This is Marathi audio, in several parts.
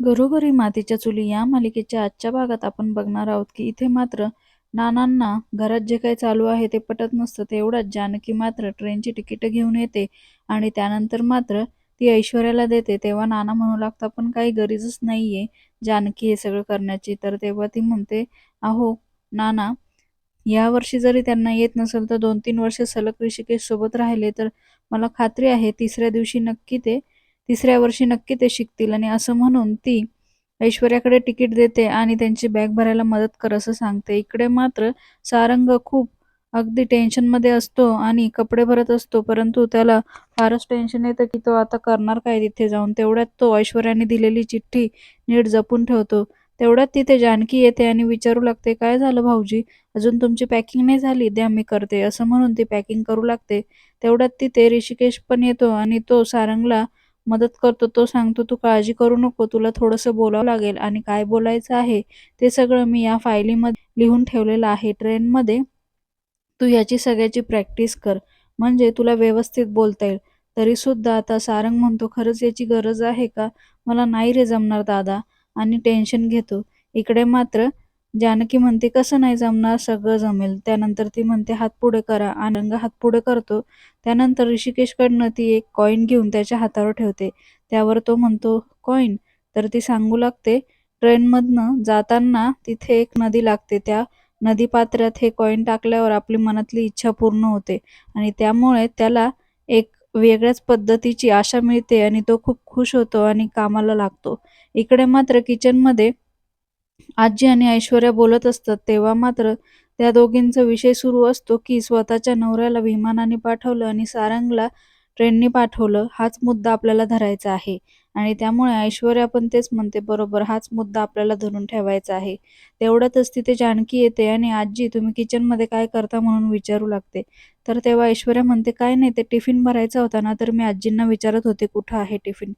घरोघरी मातीच्या चुली या मालिकेच्या आजच्या भागात आपण बघणार आहोत की इथे मात्र नानांना घरात जे काही चालू आहे ते पटत नसतं तेवढ्यात जानकी मात्र ट्रेनची तिकीटं घेऊन येते आणि त्यानंतर मात्र ती ऐश्वर्याला देते. तेव्हा नाना म्हणू लागता पण काही गरजच नाहीये जानकी हे सगळं करण्याची. तर तेव्हा ती म्हणते अहो नाना या वर्षी जरी त्यांना येत नसेल तर दोन तीन वर्ष सलग ऋषिकेश सोबत राहिले तर मला खात्री आहे तिसऱ्या दिवशी नक्की ते तिसऱ्या वर्षी नक्की ते शिकतील. आणि असं म्हणून ती ऐश्वर्याकडे तिकीट देते आणि त्यांची बॅग भरायला मदत कर असं सांगते. इकडे मात्र सारंग खूप अगदी टेन्शनमध्ये असतो आणि कपडे भरत असतो परंतु त्याला फारच टेन्शन येतं की तो आता करणार काय तिथे जाऊन? तेवढ्यात तो ऐश्वर्याने दिलेली चिठ्ठी नीट जपून ठेवतो. तेवढ्यात तिथे जानकी येते आणि विचारू लागते काय झालं भाऊजी? अजून तुमची पॅकिंग नाही झाली? द्या मी करते. असं म्हणून ती पॅकिंग करू लागते. तेवढ्यात तिथे ऋषिकेश पण येतो आणि तो सारंगला मदत करतो तो सांगतो तू काळजी करू नको तुला थोडंसं बोलावं लागेल आणि काय बोलायचं आहे ते सगळं मी या फायलीमध्ये लिहून ठेवलेलं आहे. ट्रेनमध्ये तू याची सगळ्याची प्रॅक्टिस कर म्हणजे तुला व्यवस्थित बोलता येईल. तरी सुद्धा आता सारंग म्हणतो खरंच याची गरज आहे का? मला नाही रे जमणार दादा. आणि टेन्शन घेतो. इकडे मात्र जानकी म्हणते कसं नाही जमणार? सगळं जमेल. त्यानंतर ती म्हणते हात पुढे करा. आनंद हात पुढे करतो. त्यानंतर ऋषिकेशकडनं ती एक कॉईन घेऊन त्याच्या हातावर ठेवते. त्यावर तो म्हणतो कॉईन तर ती सांगू लागते ट्रेनमधनं जाताना तिथे एक नदी लागते. त्या नदी पात्रात हे कॉईन टाकल्यावर आपली मनातली इच्छा पूर्ण होते आणि त्यामुळे त्याला एक वेगळ्याच पद्धतीची आशा मिळते आणि तो खूप खुश होतो आणि कामाला लागतो. इकडे मात्र किचनमध्ये आजी आणि ऐश्वर्या बोलत असतात तेव्हा मात्र त्या दोघींचा विषय सुरू असतो की स्वतःच्या नवऱ्याला विमानाने पाठवलं आणि सारंगला ट्रेनने पाठवलं हाच मुद्दा आपल्याला धरायचा आहे. आणि त्यामुळे ऐश्वर्या पण तेच म्हणते बरोबर हाच मुद्दा आपल्याला धरून ठेवायचा आहे. तेवढ्यातच तिथे जानकी येते आणि आजी तुम्ही किचनमध्ये काय करता म्हणून विचारू लागते. तर तेव्हा ऐश्वर्या म्हणते काय नाही ते टिफिन भरायचा होता ना तर मी आजींना विचारत होते कुठं आहे टिफिन?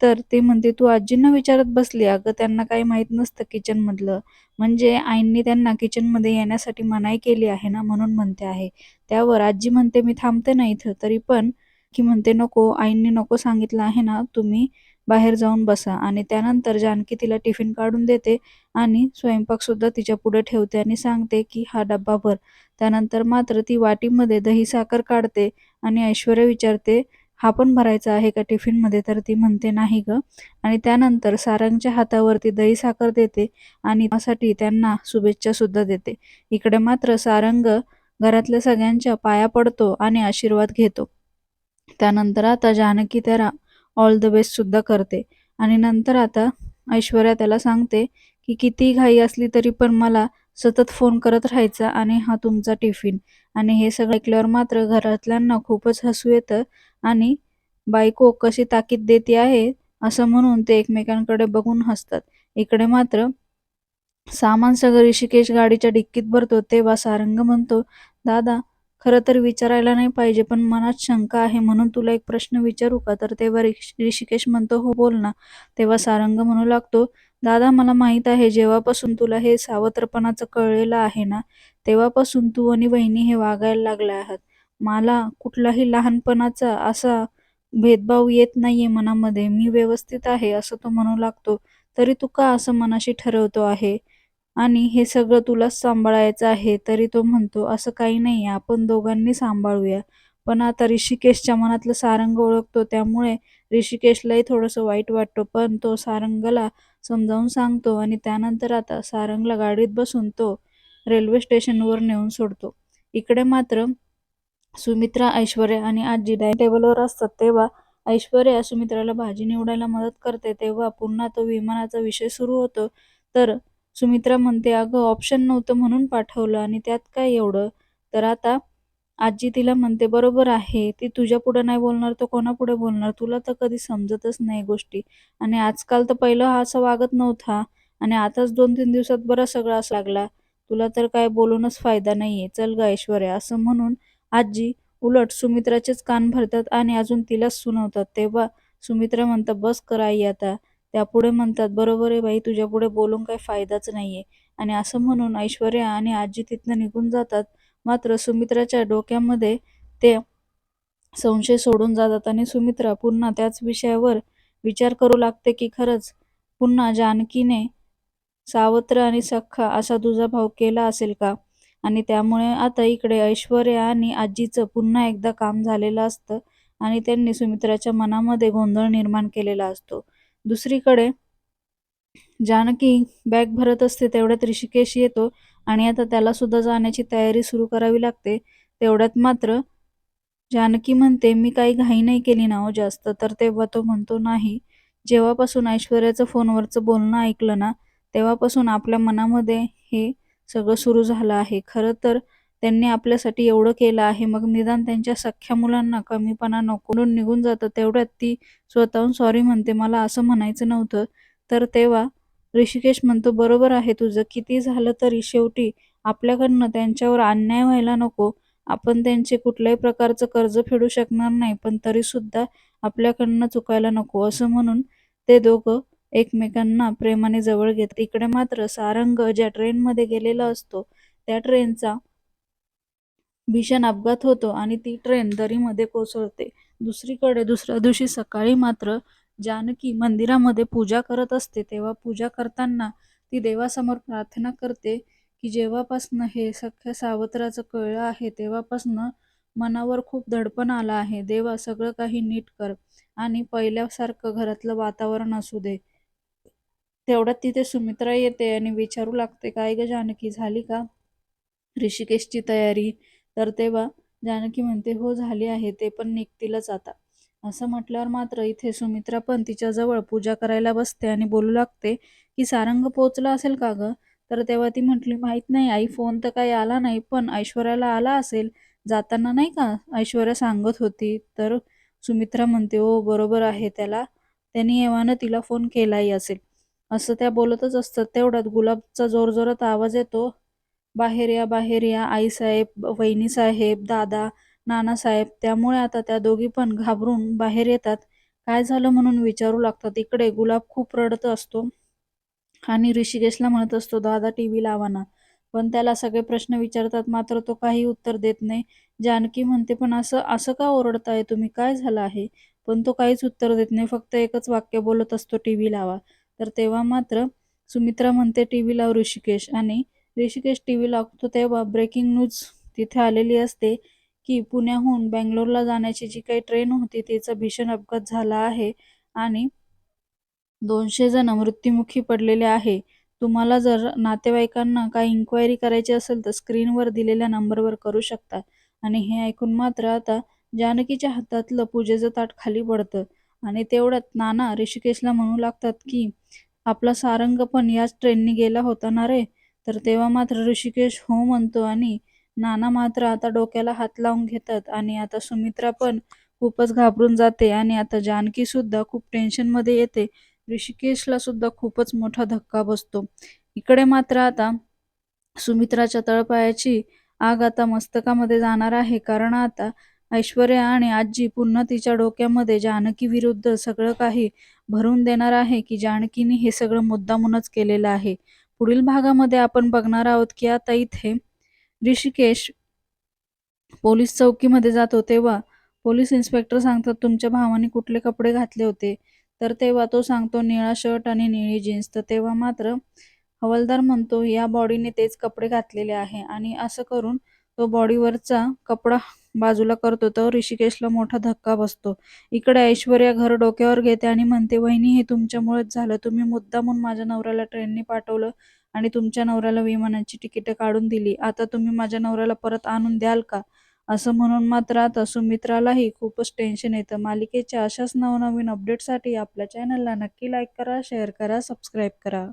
तर ते म्हणते तू आजींना विचारत बसली. अगं त्यांना काही माहीत नसतं किचनमधलं. म्हणजे आईंनी त्यांना किचनमध्ये येण्यासाठी मनाई केली आहे ना म्हणून म्हणते आहे. त्यावर आजी म्हणते मी थांबते ना इथं. तरी पण की म्हणते नको आईंनी नको सांगितलं आहे ना तुम्ही बाहेर जाऊन बसा आणि त्यानंतर जानकी तिला टिफिन काढून देते आणि स्वयंपाक सुद्धा तिच्या पुढे ठेवते आणि सांगते की हा डब्बा भर. त्यानंतर मात्र ती वाटीमध्ये दही साखर काढते आणि ऐश्वर्या विचारते हा पण भरायचा आहे का टिफिनमध्ये? तर ती म्हणते नाही ग. आणि त्यानंतर सारंगच्या हातावरती दही साखर देते आणि त्यासाठी त्यांना शुभेच्छा सुद्धा देते. इकडे मात्र सारंग घरातल्या सगळ्यांच्या पाया पडतो आणि आशीर्वाद घेतो. त्यानंतर आता जानकी त्याला ऑल द बेस्ट सुद्धा करते. आणि नंतर आता ऐश्वर्या त्याला सांगते की किती घाई असली तरी पण मला सतत फोन करत राहायचा आणि हा तुमचा टिफिन आणि हे सगळं ऐकल्यावर मात्र घरातल्यांना खूपच हसू येतं आणि बायको कशी ताकीद देते आहे असं म्हणून ते एकमेकांकडे बघून हसतात. इकडे मात्र सामान सगळं ऋषिकेश गाडीच्या डिक्कीत भरतो तेव्हा सारंग म्हणतो दादा खरं तर विचारायला नाही पाहिजे पण मनात शंका आहे म्हणून तुला एक प्रश्न विचारू का? तर तेव्हा ऋषिकेश म्हणतो हो बोल ना. तेव्हा सारंग म्हणू लागतो दादा मला माहीत आहे जेव्हापासून तुला हे सावत्रपणाचं कळलेलं आहे ना तेव्हापासून तू आणि बहिणी हे वागायला लागल्या आहात. मला कुठलाही लहानपणाचा असा भेदभाव येत नाहीये मनामध्ये. मी व्यवस्थित आहे असं तो म्हणू लागतो. तरी तू का असं मनाशी ठरवतो आहे? आणि हे सगळं तुलाच सांभाळायचं आहे तरी तो म्हणतो असं काही नाही आपण दोघांनी सांभाळूया. पण आता ऋषिकेशच्या मनातलं सारंग ओळखतो त्यामुळे ऋषिकेशलाही थोडंसं वाईट वाटतो पण तो सारंगला समजावून सांगतो आणि त्यानंतर आता सारंगला गाडीत बसून तो रेल्वे स्टेशनवर नेऊन सोडतो. इकडे मात्र सुमित्रा ऐश्वर्या आणि आजी डायनिंग टेबलवर असतात. तेव्हा ऐश्वर्या सुमित्राला भाजी निवडायला मदत करते. तेव्हा पुन्हा तो विमानाचा विषय सुरू होतो. तर सुमित्रा म्हणते अगं ऑप्शन नव्हतं म्हणून पाठवलं आणि त्यात काय एवढं? तर आता आजी तिला म्हणते बरोबर आहे ती तुझ्या पुढे नाही बोलणार तर कोणापुढे बोलणार? तुला तर कधी समजतच नाही गोष्टी. आणि आजकाल तर पहिलं हा असं वागत नव्हता आणि आताच दोन तीन दिवसात बरा सगळा असं लागला. तुला तर काय बोलूनच फायदा नाहीये चल ग ऐश्वर्या असं म्हणून आजी उलट सुमित्राचेच कान भरतात आणि अजून तिलाच सुनवतात. तेव्हा सुमित्रा म्हणतात बस कराई आता. त्या त्यापुढे म्हणतात बरोबर आहे बाई तुझ्या पुढे बोलून काही फायदाच नाहीये. आणि असं म्हणून ऐश्वर्या आणि आजी तिथनं निघून जातात. मात्र सुमित्राच्या डोक्यामध्ये ते संशय सोडून जातात आणि सुमित्रा पुन्हा त्याच विषयावर विचार करू लागते की खरंच पुन्हा जानकीने सावत्र आणि सख्खा असा तुझा भाव केला असेल का? आणि त्यामुळे आता इकडे ऐश्वर्या आणि आजीचं पुन्हा एकदा काम झालेलं असतं आणि त्यांनी सुमित्राच्या मनामध्ये गोंधळ निर्माण केलेला असतो. दुसरीकडे जानकी बॅग भरत असते तेवढ्यात ऋषिकेश येतो आणि आता त्याला सुद्धा जाण्याची तयारी सुरू करावी लागते. तेवढ्यात मात्र जानकी म्हणते मी काही घाई नाही केली ना हो जास्त. तर तेव्हा तो म्हणतो नाही जेव्हापासून ऐश्वर्याचं फोनवरचं बोलणं ऐकलं ना तेव्हापासून आपल्या मनामध्ये हे सगळं सुरू झालं आहे. खरं तर त्यांनी आपल्यासाठी एवढं केलं आहे. मग निदान त्यांच्या सख्ख्या मुलांना कमीपणा नको म्हणून निघून जातं. तेवढ्यात ती स्वतःहून सॉरी म्हणते. मला असं म्हणायचं नव्हतं. तर तेव्हा ऋषिकेश म्हणतो बरोबर आहे तुझं. किती झालं तरी शेवटी आपल्याकडनं त्यांच्यावर अन्याय व्हायला नको. आपण त्यांचे कुठल्याही प्रकारचं कर्ज फेडू शकणार नाही पण तरी सुद्धा आपल्याकडनं चुकायला नको. असं म्हणून ते दोघं एकमेकांना प्रेमाने जवळ घेत इकडे मात्र सारंग ज्या ट्रेनमध्ये गेलेला असतो त्या ट्रेनचा भीषण अपघात होतो आणि ती ट्रेन दरीमध्ये कोसळते. दुसरीकडे दुसऱ्या दिवशी सकाळी मात्र जानकी मंदिरामध्ये पूजा करत असते. तेव्हा पूजा करताना ती देवासमोर प्रार्थना करते की जेव्हापासनं हे सख्या सावत्राचं कळलं आहे तेव्हापासनं मनावर खूप धडपण आलं आहे. देवा सगळं काही नीट कर आणि पहिल्यासारखं घरातलं वातावरण असू दे. तेवढ्यात तिथे सुमित्रा येते आणि विचारू लागते काय ग जानकी झाली का? ऋषिकेशची तयारी. तर तेव्हा जानकी म्हणते हो झाली आहे ते पण निघतीलच आता. असं म्हटल्यावर मात्र इथे सुमित्रा पण तिच्याजवळ पूजा करायला बसते आणि बोलू लागते की सारंग पोचला असेल का ग? तर तेव्हा ती म्हटली माहीत नाही आई फोन तर काही आला नाही पण ऐश्वर्याला आला असेल जाताना नाही का? ऐश्वर्या सांगत होती. तर सुमित्रा म्हणते ओ बरोबर आहे त्याला त्यांनी एव्हानं तिला फोन केलाही असेल. असं त्या बोलतच असतात. तेवढ्यात गुलाबचा जोरजोरात आवाज येतो. बाहेर या बाहेर या आईसाहेब वहिनी साहेब दादा नानासाहेब त्यामुळे आता त्या दोघी पण घाबरून बाहेर येतात. काय झालं म्हणून विचारू लागतात इकडे. गुलाब खूप रडत असतो आणि ऋषिकेशला म्हणत असतो दादा टी. व्ही. लावा ना. पण त्याला सगळे प्रश्न विचारतात मात्र तो काही उत्तर देत नाही. जानकी म्हणते पण असं असं का ओरडताय तुम्ही? काय झालं आहे? पण तो काहीच उत्तर देत नाही. फक्त एकच वाक्य बोलत असतो टी. व्ही. लावा. तर तेव्हा मात्र सुमित्रा म्हणते टी. व्ही. लाव ऋषिकेश. आणि ऋषिकेश टी व्ही लागतो तेव्हा ब्रेकिंग न्यूज तिथे आलेली असते की पुण्याहून बँगलोरला जाण्याची जी काही ट्रेन होती तिचा भीषण अपघात झाला आहे आणि दोनशे जण मृत्युमुखी पडलेले आहे. तुम्हाला जर नातेवाईकांना काही इन्क्वायरी करायची असेल तर स्क्रीनवर दिलेल्या नंबरवर करू शकता. आणि हे ऐकून मात्र आता जानकीच्या हातातलं पूजेचं ताट खाली पडतं. आणि तेवढ्यात नाना ऋषिकेशला म्हणू लागतात की आपला सारंग पण याच ट्रेननी गेला होता ना रे? तर तेव्हा मात्र ऋषिकेश हो म्हणतो आणि नाना मात्र आता डोक्याला हात लावून घेतात आणि आता सुमित्रा पण खूपच घाबरून जाते आणि आता जानकी सुद्धा खूप टेन्शनमध्ये येते. ऋषिकेशला सुद्धा खूपच मोठा धक्का बसतो. इकडे मात्र आता सुमित्राच्या तळपायाची आग आता मस्तकामध्ये जाणार आहे. कारण आता ऐश्वर्या आणि आजी पुन्हा तिच्या डोक्यामध्ये जानकी विरुद्ध सगळं काही भरून देणार आहे की जानकीने हे सगळं मुद्दामूनच केलेलं आहे. पुढील भागामध्ये आपण बघणार आहोत की आता इथे ऋषिकेश पोलीस चौकीमध्ये जातो तेव्हा पोलीस इन्स्पेक्टर सांगतात तुमच्या भावाने कुठले कपडे घातले होते? तर तेव्हा तो सांगतो निळा शर्ट आणि निळी जीन्स. तर तेव्हा मात्र हवालदार म्हणतो या बॉडीने तेच कपडे घातलेले आहे. आणि असं करून तो बॉडीवरचा कपडा बाजूला करतो तर ऋषिकेशला मोठा धक्का बसतो. इकडे ऐश्वर्या घर डोक्यावर घेते आणि म्हणते वहिनी हे तुमच्यामुळेच झालं. तुम्ही मुद्दामून माझ्या नवऱ्याला ट्रेनने पाठवलं आणि तुमच्या नवऱ्याला विमानाची तिकीटं काढून दिली. आता तुम्ही माझ्या नवऱ्याला परत आणून द्याल का? असं म्हणून मात्र आता सुमित्रालाही खूपच टेन्शन येतं. मालिकेच्या अशाच नवनवीन अपडेटसाठी आपल्या चॅनलला नक्की लाईक करा शेअर करा सबस्क्राईब करा.